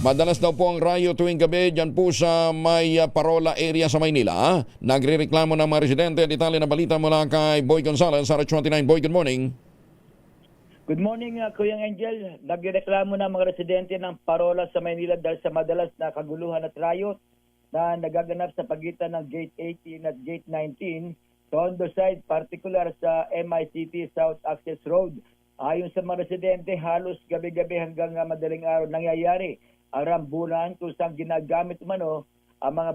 Madalas daw po ang rayo tuwing gabi dyan po sa may uh, Parola area sa Maynila. Nagre-reklamo ng mga residente. Detalye na balita mula kay Boy Gonzalez sa 29 Boy, good morning. Good morning, uh, Kuya Angel. Nagreklamo na mga residente ng Parola sa Maynila dahil sa madalas na kaguluhan at riot na nagaganap sa pagitan ng Gate 18 at Gate 19 Tondo side, particular sa MICT South Access Road. Ayon sa mga residente, halos gabi-gabi hanggang uh, madaling araw nangyayari ang rambulan kung saan ginagamit umano ang mga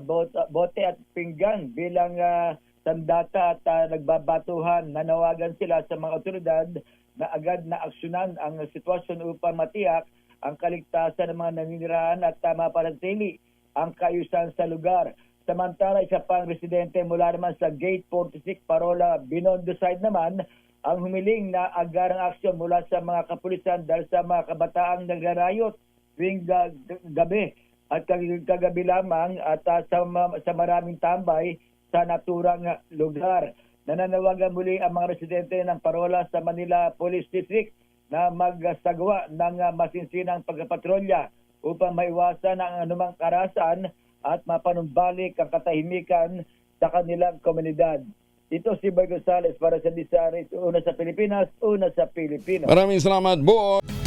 bote, at pinggan bilang uh, sandata at uh, nagbabatuhan. Nanawagan sila sa mga otoridad na agad na aksyonan ang sitwasyon upang matiyak ang kaligtasan ng mga naninirahan at tama panatili ang kaayusan sa lugar. Samantala, isa pang residente mula naman sa Gate 46 Parola, Binondo side naman, ang humiling na agarang aksyon mula sa mga kapulisan dahil sa mga kabataang nagrarayot tuwing ga- gabi at kag- kagabi lamang at uh, sa, sa maraming tambay sa naturang lugar. Nananawagan muli ang mga residente ng Parola sa Manila Police District na magsagawa ng uh, masinsinang pagpatrolya upang maiwasan ang anumang karasan at mapanumbalik ang katahimikan sa kanilang komunidad. Ito si Boy Gonzales para sa Disaris, una sa Pilipinas, una sa Pilipinas. Maraming salamat, Boy.